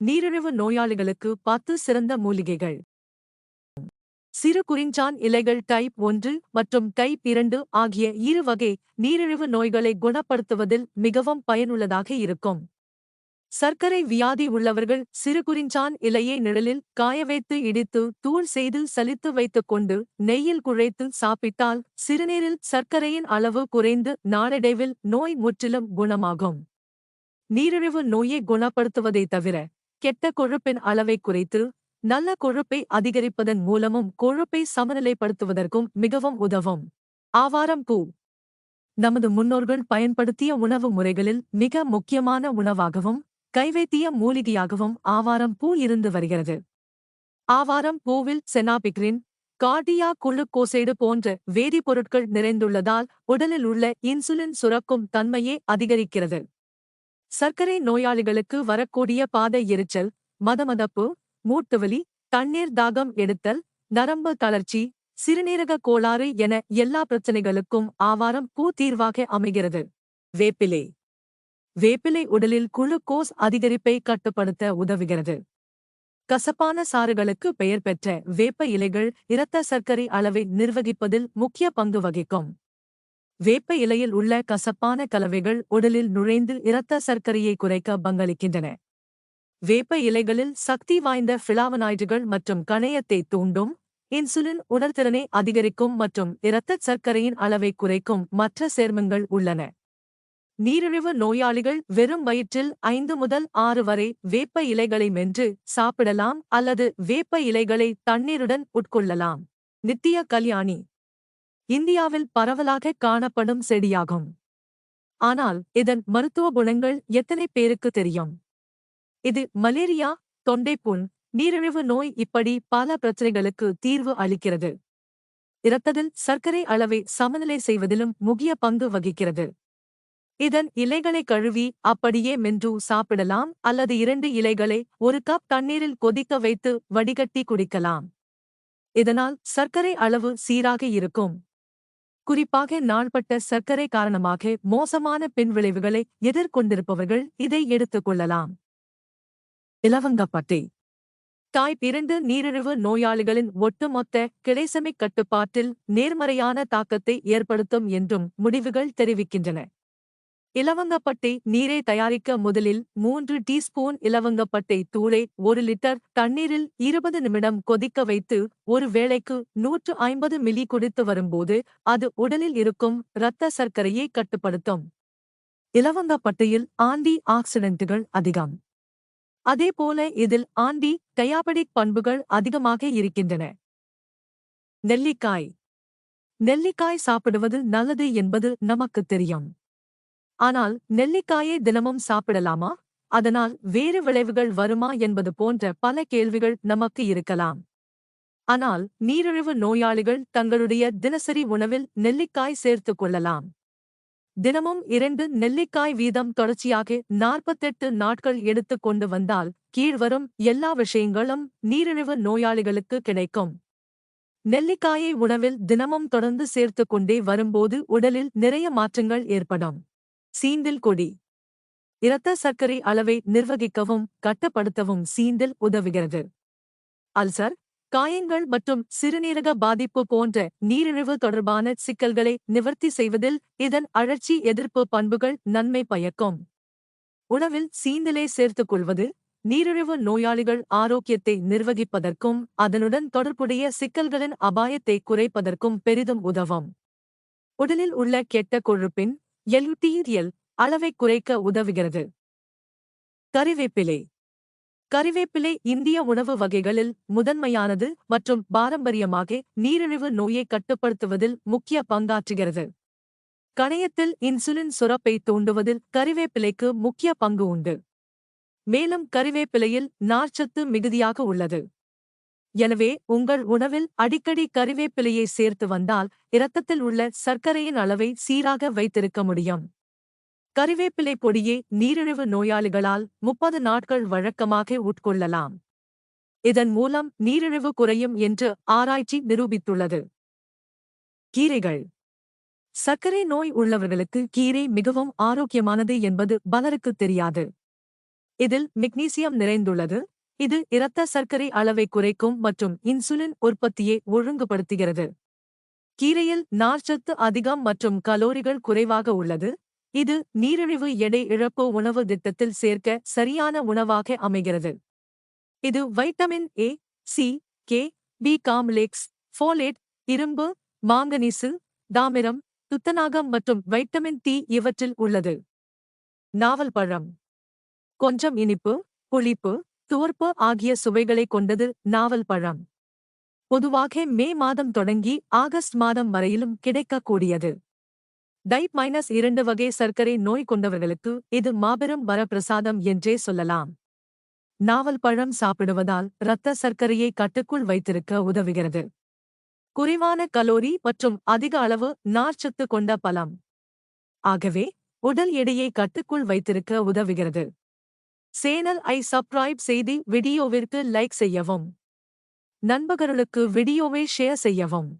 நீரிழிவு நோயாளிகளுக்கு பத்து சிறந்த மூலிகைகள். சிறு குறிஞ்சான் இலைகள் டைப் ஒன்று மற்றும் டைப் இரண்டு ஆகிய இரு வகை நீரிழிவு நோய்களை குணப்படுத்துவதில் மிகவும் பயனுள்ளதாக இருக்கும். சர்க்கரை வியாதி உள்ளவர்கள் சிறு குறிஞ்சான் இலையை நிழலில் காய வைத்து இடித்து தூள் செய்து சலித்து வைத்துக் கொண்டு நெய்யில் குழைத்து சாப்பிட்டால் சிறுநீரில் சர்க்கரையின் அளவு குறைந்து நாளடைவில் நோய் முற்றிலும் குணமாகும். நீரிழிவு நோயை குணப்படுத்துவதைத் தவிர கெட்ட கொழுப்பின் அளவை குறைத்து நல்ல கொழுப்பை அதிகரிப்பதன் மூலமும் கொழுப்பை சமநிலைப்படுத்துவதற்கும் மிகவும் உதவும். ஆவாரம் பூ. நமது முன்னோர்கள் பயன்படுத்திய உணவு முறைகளில் மிக முக்கியமான உணவாகவும் கைவைத்திய மூலிகையாகவும் ஆவாரம் பூ இருந்து வருகிறது. ஆவாரம் பூவில் செனாபிக்ரின் கார்டியா குளுக்கோசைடு போன்ற வேதிப்பொருட்கள் நிறைந்துள்ளதால் உடலில் உள்ள இன்சுலின் சுரக்கும் தன்மையே அதிகரிக்கிறது. சர்க்கரை நோயாளிகளுக்கு வரக்கூடிய பாதை எரிச்சல் மதமதப்பு மூட்டுவலி தண்ணீர் தாகம் எடுத்தல் நரம்பு தளர்ச்சி சிறுநீரக கோளாறு என எல்லா பிரச்சனைகளுக்கும் ஆவாரம் பூ தீர்வாக அமைகிறது. வேப்பிலை. வேப்பிலை உடலில் குளுக்கோஸ் அதிகரிப்பை கட்டுப்படுத்த உதவுகிறது. கசப்பான சாறுகளுக்கு பெயர் பெற்ற வேப்ப இலைகள் இரத்த சர்க்கரை அளவை நிர்வகிப்பதில் முக்கிய பங்கு வகிக்கும். வேப்ப இலையில் உள்ள கசப்பான கலவைகள் உடலில் நுழைந்து இரத்த சர்க்கரையை குறைக்க பங்களிக்கின்றன. வேப்ப இலைகளில் சக்தி வாய்ந்த ஃபிளாவனாய்டுகள் மற்றும் கணையத்தை தூண்டும் இன்சுலின் உடல்திறனை அதிகரிக்கும் மற்றும் இரத்தச் சர்க்கரையின் அளவை குறைக்கும் மற்ற சேர்மங்கள் உள்ளன. நீரிழிவு நோயாளிகள் வெறும் வயிற்றில் ஐந்து முதல் ஆறு வரை வேப்ப இலைகளை மென்று சாப்பிடலாம் அல்லது வேப்ப இலைகளை தண்ணீருடன் உட்கொள்ளலாம். நித்திய கல்யாணி இந்தியாவில் பரவலாக காணப்படும் செடியாகும். ஆனால் இதன் மருத்துவ குணங்கள் எத்தனை பேருக்கு தெரியும்? இது மலேரியா தொண்டைப்புண் நீரிழிவு நோய் இப்படி பல பிரச்சனைகளுக்கு தீர்வு அளிக்கிறது. இரத்தத்தில் சர்க்கரை அளவை சமநிலை செய்வதிலும் முக்கிய பங்கு வகிக்கிறது. இதன் இலைகளை கழுவி அப்படியே மென்று சாப்பிடலாம் அல்லது இரண்டு இலைகளை ஒரு கப் தண்ணீரில் கொதிக்க வைத்து வடிகட்டி குடிக்கலாம். இதனால் சர்க்கரை அளவு சீராக இருக்கும். குறிப்பாக நாள்பட்ட சர்க்கரை காரணமாக மோசமான பின்விளைவுகளை எதிர்கொண்டிருப்பவர்கள் இதை எடுத்துக் கொள்ளலாம். இலவங்கப்பட்டை டைப் இரண்டு நீரிழிவு நோயாளிகளின் ஒட்டுமொத்த கிடைசமிக் கட்டுப்பாட்டில் நேர்மறையான தாக்கத்தை ஏற்படுத்தும் என்றும் முடிவுகள் தெரிவிக்கின்றன. இலவங்கப்பட்டை நீரை தயாரிக்க முதலில் மூன்று டீஸ்பூன் இலவங்கப்பட்டை தூளை ஒரு லிட்டர் தண்ணீரில் இருபது நிமிடம் கொதிக்க வைத்து ஒரு வேளைக்கு நூற்று ஐம்பது மில்லி குடித்து வரும்போது அது உடலில் இருக்கும் இரத்த சர்க்கரையை கட்டுப்படுத்தும். இலவங்கப்பட்டையில் ஆன்டி ஆக்சிடென்ட்டுகள் அதிகம். அதேபோல இதில் ஆண்டி டயாபடிக் பண்புகள் அதிகமாக இருக்கின்றன. நெல்லிக்காய். நெல்லிக்காய் சாப்பிடுவது நல்லது என்பது நமக்கு தெரியும். ஆனால் நெல்லிக்காயை தினமும் சாப்பிடலாமா? அதனால் வேறு விளைவுகள் வருமா என்பது போன்ற பல கேள்விகள் நமக்கு இருக்கலாம். ஆனால் நீரிழிவு நோயாளிகள் தங்களுடைய தினசரி உணவில் நெல்லிக்காய் சேர்த்துக் கொள்ளலாம். தினமும் இரண்டு நெல்லிக்காய் வீதம் தொடர்ச்சியாக நாற்பத்தெட்டு நாட்கள் எடுத்துக் கொண்டு வந்தால் கீழ்வரும் எல்லா விஷயங்களும் நீரிழிவு நோயாளிகளுக்கு கிடைக்கும். நெல்லிக்காயை உணவில் தினமும் தொடர்ந்து சேர்த்துக் கொண்டே வரும்போது உடலில் நிறைய மாற்றங்கள் ஏற்படும். சீந்தில் கொடி. இரத்த சர்க்கரை அளவை நிர்வகிக்கவும் கட்டுப்படுத்தவும் சீந்தில் உதவுகிறது. அல்சர் காயங்கள் மற்றும் சிறுநீரக பாதிப்பு போன்ற நீரிழிவு தொடர்பான சிக்கல்களை நிவர்த்தி செய்வதில் இதன் அழற்சி எதிர்ப்பு பண்புகள் நன்மை பயக்கும். உணவில் சீந்திலே சேர்த்துக் கொள்வது நீரிழிவு நோயாளிகள் ஆரோக்கியத்தை நிர்வகிப்பதற்கும் அதனுடன் தொடர்புடைய சிக்கல்களின் அபாயத்தை குறைப்பதற்கும் பெரிதும் உதவும். உடலில் உள்ள கெட்ட கொழுப்பின் எல்யூட்டீரியல் அளவை குறைக்க உதவுகிறது. கறிவேப்பிலை கறிவேப்பிலை இந்திய உணவு வகைகளில் முதன்மையானது மற்றும் பாரம்பரியமாக நீரிழிவு நோயை கட்டுப்படுத்துவதில் முக்கிய பங்காற்றுகிறது. கணையத்தில் இன்சுலின் சுரப்பை தூண்டுவதில் கறிவேப்பிலைக்கு முக்கிய பங்கு உண்டு. மேலும் கறிவேப்பிலையில் நார்ச்சத்து மிகுதியாக உள்ளது. எனவே உங்கள் உணவில் அடிக்கடி கறிவேப்பிலையை சேர்த்து வந்தால் இரத்தத்தில் உள்ள சர்க்கரையின் அளவை சீராக வைத்திருக்க முடியும். கறிவேப்பிலை பொடியை நீரிழிவு நோயாளிகளால் முப்பது நாட்கள் வழக்கமாக உட்கொள்ளலாம். இதன் மூலம் நீரிழிவு குறையும் என்று ஆராய்ச்சி நிரூபித்துள்ளது. கீரைகள். சர்க்கரை நோய் உள்ளவர்களுக்கு கீரை மிகவும் ஆரோக்கியமானது என்பது பலருக்கு தெரியாது. இதில் மெக்னீசியம் நிறைந்துள்ளது. இது இரத்த சர்க்கரை அளவை குறைக்கும் மற்றும் இன்சுலின் உற்பத்தியை ஒழுங்குபடுத்துகிறது. கீரையில் நார்ச்சத்து அதிகம் மற்றும் கலோரிகள் குறைவாக உள்ளது. இது நீரிழிவு எடை இழப்பு உணவு திட்டத்தில் சேர்க்க சரியான உணவாக அமைகிறது. இது vitamin A C K B complex folate இரும்பு மாங்கனீசு தாமிரம் துத்தநாகம் மற்றும் வைட்டமின் டி இவற்றில் உள்ளது. நாவல் பழம். கொஞ்சம் இனிப்பு புளிப்பு துவர்ப்பு ஆகிய சுவைகளை கொண்டது நாவல் பழம். பொதுவாக மே மாதம் தொடங்கி ஆகஸ்ட் மாதம் வரையிலும் கிடைக்கக்கூடியது. டைப் மைனஸ் இரண்டு வகை சர்க்கரை நோய் கொண்டவர்களுக்கு இது மாபெரும் வரப்பிரசாதம் என்றே சொல்லலாம். நாவல் பழம் சாப்பிடுவதால் இரத்த சர்க்கரையை கட்டுக்குள் வைத்திருக்க உதவுகிறது. குறைவான கலோரி மற்றும் அதிக அளவு நார்ச்சத்து கொண்ட பழம். ஆகவே உடல் எடையை கட்டுக்குள் வைத்திருக்க உதவுகிறது. சேனல் ஐ சப்ஸ்கிரைப் செய்து வீடியோவிற்கு லைக் செய்யவும். நண்பர்களுக்கு வீடியோவை ஷேர் செய்யவும்.